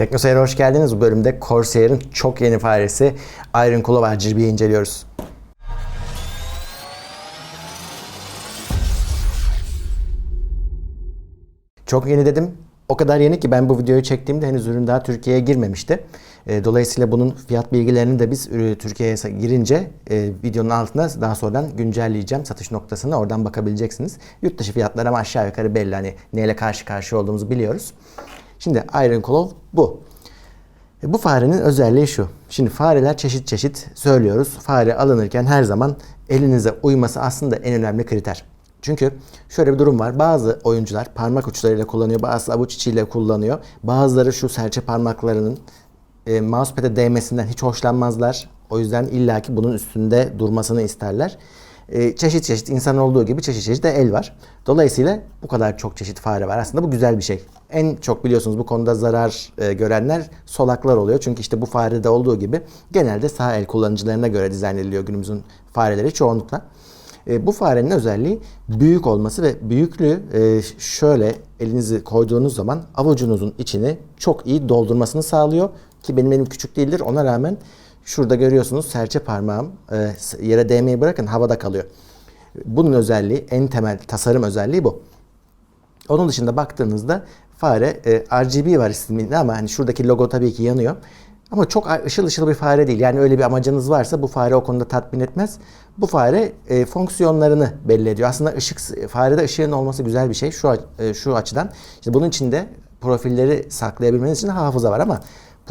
Teknoseyir'e hoş geldiniz. Bu bölümde Corsair'ın çok yeni faresi Iron Claw RGB'yi inceliyoruz. Çok yeni dedim. O kadar yeni ki ben bu videoyu çektiğimde henüz ürün daha Türkiye'ye girmemişti. E, Dolayısıyla bunun fiyat bilgilerini de biz Türkiye'ye girince e, videonun altına daha sonradan güncelleyeceğim satış noktasına. Oradan bakabileceksiniz. Yurt dışı fiyatlar ama aşağı yukarı belli. Hani neyle karşı karşıya olduğumuzu biliyoruz. Şimdi Iron Claw bu. E, Bu farenin özelliği şu. Şimdi fareler çeşit çeşit söylüyoruz. Fare alınırken her zaman elinize uyması aslında en önemli kriter. Çünkü şöyle bir durum var. Bazı oyuncular parmak uçlarıyla kullanıyor, bazı avuç içiyle kullanıyor. Bazıları şu serçe parmaklarının e, mousepad'e değmesinden hiç hoşlanmazlar. O yüzden illaki bunun üstünde durmasını isterler. E, çeşit çeşit insan olduğu gibi çeşit çeşit de el var. Dolayısıyla bu kadar çok çeşit fare var. Aslında bu güzel bir şey. En çok biliyorsunuz bu konuda zarar e, görenler solaklar oluyor. Çünkü işte bu farede olduğu gibi genelde sağ el kullanıcılarına göre dizayn ediliyor günümüzün fareleri çoğunlukla. E, bu farenin özelliği büyük olması ve büyüklüğü şöyle elinizi koyduğunuz zaman avucunuzun içini çok iyi doldurmasını sağlıyor. Ki benim elim küçük değildir ona rağmen şurada görüyorsunuz serçe parmağım e, yere değmeyi bırakın havada kalıyor. Bunun özelliği en temel tasarım özelliği bu. Onun dışında baktığınızda fare e, RGB var isminde ama hani şuradaki logo tabii ki yanıyor. Ama çok ışıl ışıl bir fare değil. Yani öyle bir amacınız varsa bu fare o konuda tatmin etmez. Bu fare e, fonksiyonlarını belli ediyor. Aslında ışık farede ışığın olması güzel bir şey şu e, şu açıdan. İşte bunun içinde profilleri saklayabilmeniz için hafıza var ama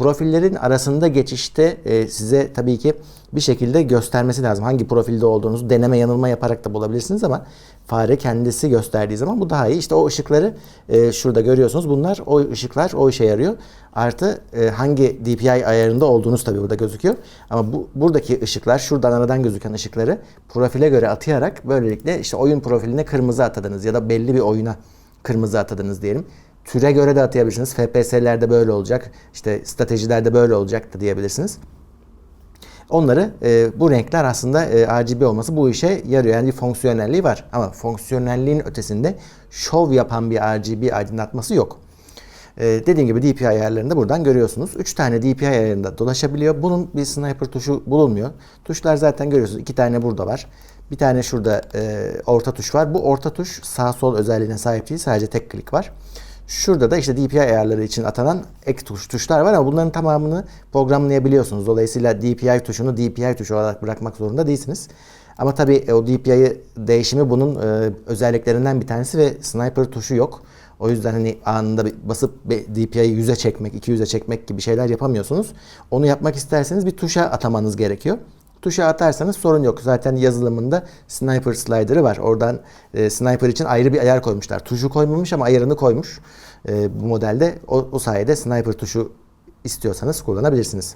profillerin arasında geçişte e, size tabii ki bir şekilde göstermesi lazım. Hangi profilde olduğunuzu deneme yanılma yaparak da bulabilirsiniz ama fare kendisi gösterdiği zaman bu daha iyi. İşte o ışıkları e, şurada görüyorsunuz. Bunlar o ışıklar o işe yarıyor. Artı e, hangi DPI ayarında olduğunuz tabii burada gözüküyor. Ama bu buradaki ışıklar şuradan aradan gözüken ışıkları profile göre atayarak böylelikle işte oyun profiline kırmızı atadınız ya da belli bir oyuna kırmızı atadınız diyelim. Türe göre de atayabilirsiniz. FPS'lerde böyle olacak. İşte stratejilerde böyle olacak da diyebilirsiniz. Onları e, bu renkler aslında e, RGB olması bu işe yarıyor. Yani bir fonksiyonelliği var. Ama fonksiyonelliğin ötesinde şov yapan bir RGB aydınlatması yok. E, dediğim gibi DPI ayarlarını da buradan görüyorsunuz. 3 tane DPI ayarında dolaşabiliyor. Bunun bir sniper tuşu bulunmuyor. Tuşlar zaten görüyorsunuz. 2 tane burada var. Bir tane şurada e, orta tuş var. Bu orta tuş sağ sol özelliğine sahip değil. Sadece tek klik var. Şurada da işte DPI ayarları için atanan ek tuş, tuşlar var ama bunların tamamını programlayabiliyorsunuz. Dolayısıyla DPI tuşunu DPI tuşu olarak bırakmak zorunda değilsiniz. Ama tabii e, o DPI değişimi bunun e, özelliklerinden bir tanesi ve sniper tuşu yok. O yüzden hani anında basıp DPI'yi 100'e çekmek, 200'e çekmek gibi şeyler yapamıyorsunuz. Onu yapmak isterseniz bir tuşa atamanız gerekiyor. Tuşa atarsanız sorun yok. Zaten yazılımında sniper slider'ı var. Oradan e, sniper için ayrı bir ayar koymuşlar. Tuşu koymamış ama ayarını koymuş. E, bu modelde o, o sayede sniper tuşu istiyorsanız kullanabilirsiniz.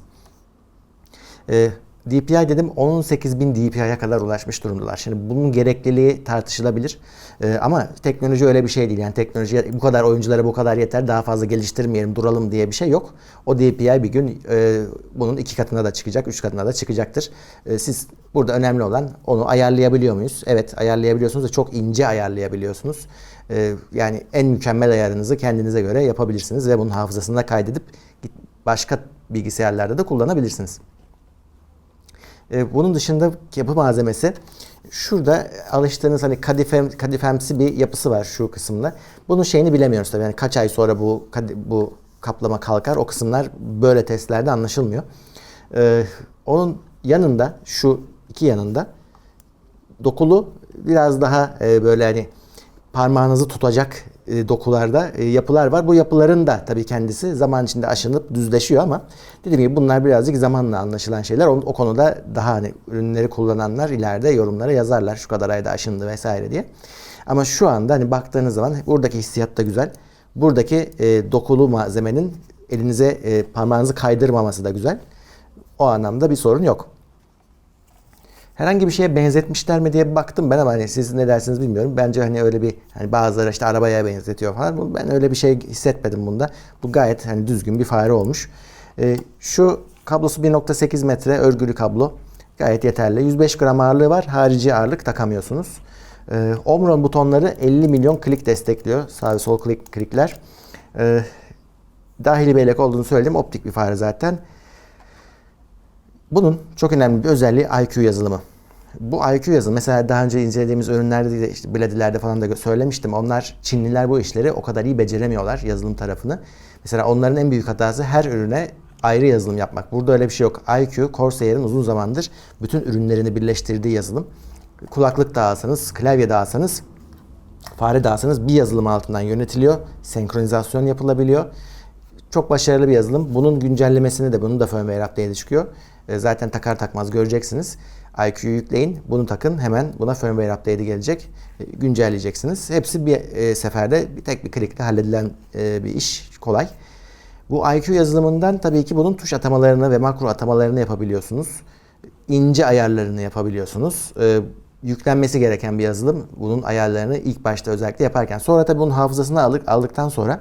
E, DPI dedim 18.000 DPI'ye kadar ulaşmış durumdalar. Şimdi bunun gerekliliği tartışılabilir. Ee, ama teknoloji öyle bir şey değil. Yani teknoloji bu kadar oyunculara bu kadar yeter daha fazla geliştirmeyelim duralım diye bir şey yok. O DPI bir gün e, bunun iki katına da çıkacak, üç katına da çıkacaktır. E, siz burada önemli olan onu ayarlayabiliyor muyuz? Evet ayarlayabiliyorsunuz ve çok ince ayarlayabiliyorsunuz. E, yani en mükemmel ayarınızı kendinize göre yapabilirsiniz ve bunun hafızasında kaydedip başka bilgisayarlarda da kullanabilirsiniz. Bunun dışında yapı malzemesi şurada alıştığınız hani kadifem, kadifemsi bir yapısı var şu kısımda. Bunun şeyini bilemiyoruz tabii. Yani kaç ay sonra bu bu kaplama kalkar o kısımlar böyle testlerde anlaşılmıyor. Ee, onun yanında şu iki yanında dokulu biraz daha e, böyle hani parmağınızı tutacak e, dokularda e, yapılar var. Bu yapıların da tabii kendisi zaman içinde aşınıp düzleşiyor ama dediğim gibi bunlar birazcık zamanla anlaşılan şeyler. O, o konuda daha hani ürünleri kullananlar ileride yorumlara yazarlar şu kadar ayda aşındı vesaire diye. Ama şu anda hani baktığınız zaman buradaki hissiyat da güzel. Buradaki e, dokulu malzemenin elinize e, parmağınızı kaydırmaması da güzel. O anlamda bir sorun yok. Herhangi bir şeye benzetmişler mi diye baktım ben ama hani siz ne dersiniz bilmiyorum. Bence hani öyle bir hani bazıları işte arabaya benzetiyor falan. Ben öyle bir şey hissetmedim bunda. Bu gayet hani düzgün bir fare olmuş. Ee, şu kablosu 1.8 metre örgülü kablo. Gayet yeterli. 105 gram ağırlığı var. Harici ağırlık takamıyorsunuz. Ee, Omron butonları 50 milyon klik destekliyor. Sağ ve sol klik, klikler. Ee, dahili bellek olduğunu söyledim. Optik bir fare zaten. Bunun çok önemli bir özelliği IQ yazılımı. Bu IQ yazılımı mesela daha önce incelediğimiz ürünlerde de işte Bladiler'de falan da söylemiştim. Onlar Çinliler bu işleri o kadar iyi beceremiyorlar yazılım tarafını. Mesela onların en büyük hatası her ürüne ayrı yazılım yapmak. Burada öyle bir şey yok. IQ, Corsair'in uzun zamandır bütün ürünlerini birleştirdiği yazılım. Kulaklık da alsanız, klavye de alsanız, fare de alsanız bir yazılım altından yönetiliyor. Senkronizasyon yapılabiliyor. Çok başarılı bir yazılım. Bunun güncellemesini de bunun da firmware update'i çıkıyor. E, Zaten takar takmaz göreceksiniz. IQ'yu yükleyin, bunu takın. Hemen buna firmware update'i gelecek. E, Güncelleyeceksiniz. Hepsi bir e, seferde bir tek bir klikle halledilen bir iş. Kolay. Bu IQ yazılımından tabii ki bunun tuş atamalarını ve makro atamalarını yapabiliyorsunuz. İnce ayarlarını yapabiliyorsunuz. Yüklenmesi gereken bir yazılım. Bunun ayarlarını ilk başta özellikle yaparken. Sonra tabii bunun hafızasını aldık, aldıktan sonra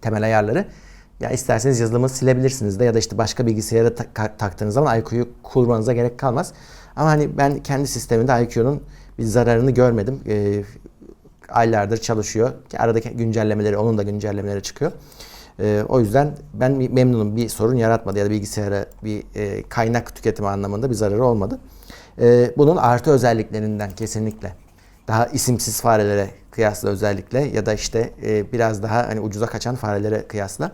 temel ayarları ya isterseniz yazılımı silebilirsiniz de ya da işte başka bilgisayara ta- taktığınız zaman IQ'yu kurmanıza gerek kalmaz. Ama hani ben kendi sisteminde IQ'nun bir zararını görmedim. Ee, aylardır çalışıyor. Ki Aradaki güncellemeleri, onun da güncellemeleri çıkıyor. Ee, o yüzden ben memnunum. Bir sorun yaratmadı ya da bilgisayara bir e, kaynak tüketimi anlamında bir zararı olmadı. Ee, bunun artı özelliklerinden kesinlikle. Daha isimsiz farelere kıyasla özellikle ya da işte e, biraz daha hani ucuza kaçan farelere kıyasla.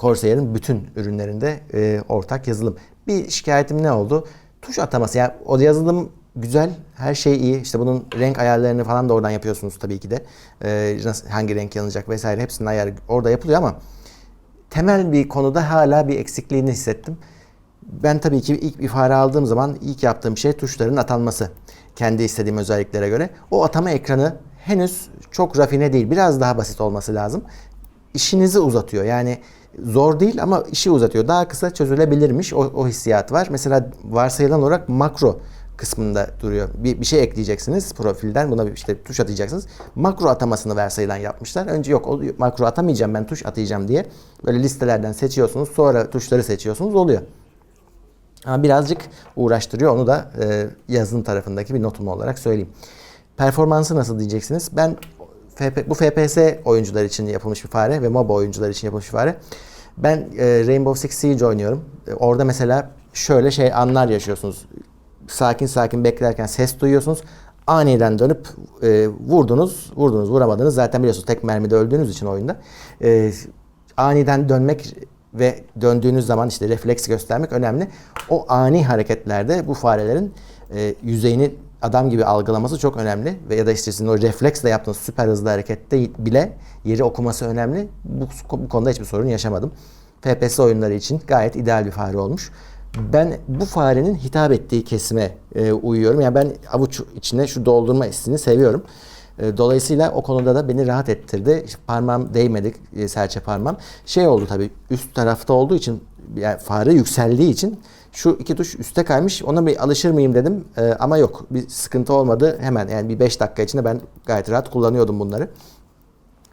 Corsair'in bütün ürünlerinde e, ortak yazılım. Bir şikayetim ne oldu? Tuş ataması. Yani o yazılım güzel, her şey iyi. İşte bunun renk ayarlarını falan da oradan yapıyorsunuz tabii ki de. E, nasıl, hangi renk yanacak vesaire hepsinin ayarı orada yapılıyor ama temel bir konuda hala bir eksikliğini hissettim. Ben tabii ki ilk bir fare aldığım zaman ilk yaptığım şey tuşların atanması. Kendi istediğim özelliklere göre. O atama ekranı henüz çok rafine değil. Biraz daha basit olması lazım. İşinizi uzatıyor. Yani zor değil ama işi uzatıyor. Daha kısa çözülebilirmiş. O, o hissiyat var. Mesela varsayılan olarak makro kısmında duruyor. Bir, bir şey ekleyeceksiniz profilden. Buna bir işte tuş atayacaksınız. Makro atamasını varsayılan yapmışlar. Önce yok makro atamayacağım ben tuş atayacağım diye. Böyle listelerden seçiyorsunuz. Sonra tuşları seçiyorsunuz. Oluyor. Ama birazcık uğraştırıyor. Onu da e, yazılım tarafındaki bir notum olarak söyleyeyim. Performansı nasıl diyeceksiniz? Ben FP, bu FPS oyuncular için yapılmış bir fare ve MOBA oyuncular için yapılmış bir fare. Ben e, Rainbow Six Siege oynuyorum. E, orada mesela şöyle şey anlar yaşıyorsunuz. Sakin sakin beklerken ses duyuyorsunuz. Aniden dönüp e, vurdunuz, vurdunuz, vuramadınız. Zaten biliyorsunuz tek mermide öldüğünüz için oyunda. E, aniden dönmek ve döndüğünüz zaman işte refleks göstermek önemli. O ani hareketlerde bu farelerin e, yüzeyini adam gibi algılaması çok önemli. Ve ya da işte sizin o refleksle yaptığınız süper hızlı harekette bile yeri okuması önemli. Bu, bu konuda hiçbir sorun yaşamadım. FPS oyunları için gayet ideal bir fare olmuş. Ben bu farenin hitap ettiği kesime e, uyuyorum. Yani ben avuç içine şu doldurma hissini seviyorum. E, Dolayısıyla o konuda da beni rahat ettirdi. İşte parmağım değmedi, e, serçe parmağım. Şey oldu tabii üst tarafta olduğu için yani fare yükseldiği için şu iki tuş üste kaymış. Ona bir alışır mıyım dedim E, ama yok. Bir sıkıntı olmadı. Hemen yani bir 5 dakika içinde ben gayet rahat kullanıyordum bunları.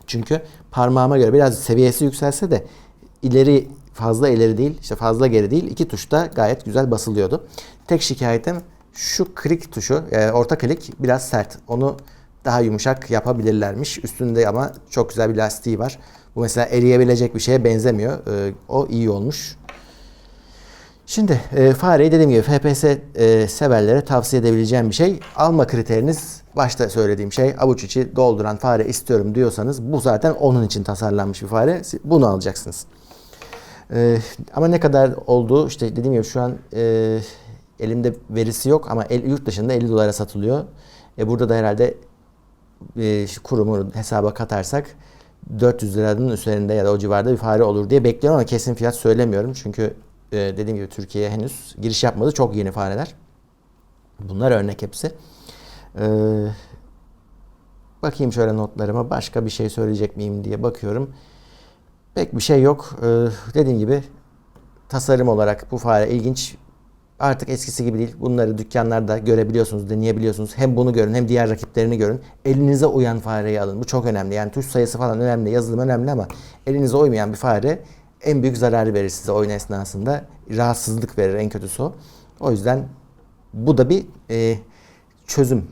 Çünkü parmağıma göre biraz seviyesi yükselse de ileri fazla ileri değil, işte fazla geri değil. iki tuşta gayet güzel basılıyordu. Tek şikayetim şu klik tuşu, yani orta klik biraz sert. Onu daha yumuşak yapabilirlermiş. Üstünde ama çok güzel bir lastiği var. Bu mesela eriyebilecek bir şeye benzemiyor. Ee, o iyi olmuş. Şimdi e, fareyi dediğim gibi FPS e, severlere tavsiye edebileceğim bir şey. Alma kriteriniz başta söylediğim şey avuç içi dolduran fare istiyorum diyorsanız bu zaten onun için tasarlanmış bir fare. Bunu alacaksınız. E, ama ne kadar olduğu işte dediğim gibi şu an e, elimde verisi yok ama el, yurt dışında 50 dolara satılıyor. E, burada da herhalde e, kurumu hesaba katarsak 400 liranın üzerinde ya da o civarda bir fare olur diye bekliyorum ama kesin fiyat söylemiyorum. Çünkü e, dediğim gibi Türkiye'ye henüz giriş yapmadı. Çok yeni fareler. Bunlar örnek hepsi. E, bakayım şöyle notlarıma başka bir şey söyleyecek miyim diye bakıyorum. Pek bir şey yok. E, dediğim gibi tasarım olarak bu fare ilginç. Artık eskisi gibi değil. Bunları dükkanlarda görebiliyorsunuz, deneyebiliyorsunuz. Hem bunu görün hem diğer rakiplerini görün. Elinize uyan fareyi alın. Bu çok önemli. Yani tuş sayısı falan önemli, yazılım önemli ama elinize uymayan bir fare en büyük zararı verir size oyun esnasında. Rahatsızlık verir en kötüsü o. O yüzden bu da bir e, çözüm.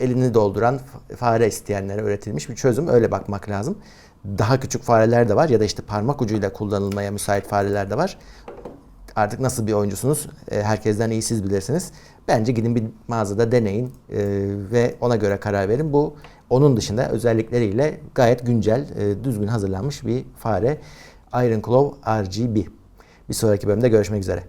Elini dolduran fare isteyenlere öğretilmiş bir çözüm. Öyle bakmak lazım. daha küçük fareler de var ya da işte parmak ucuyla kullanılmaya müsait fareler de var. Artık nasıl bir oyuncusunuz? E, herkesten iyi siz bilirsiniz. Bence gidin bir mağazada deneyin e, ve ona göre karar verin. Bu onun dışında özellikleriyle gayet güncel, e, düzgün hazırlanmış bir fare. Iron Claw RGB. Bir sonraki bölümde görüşmek üzere.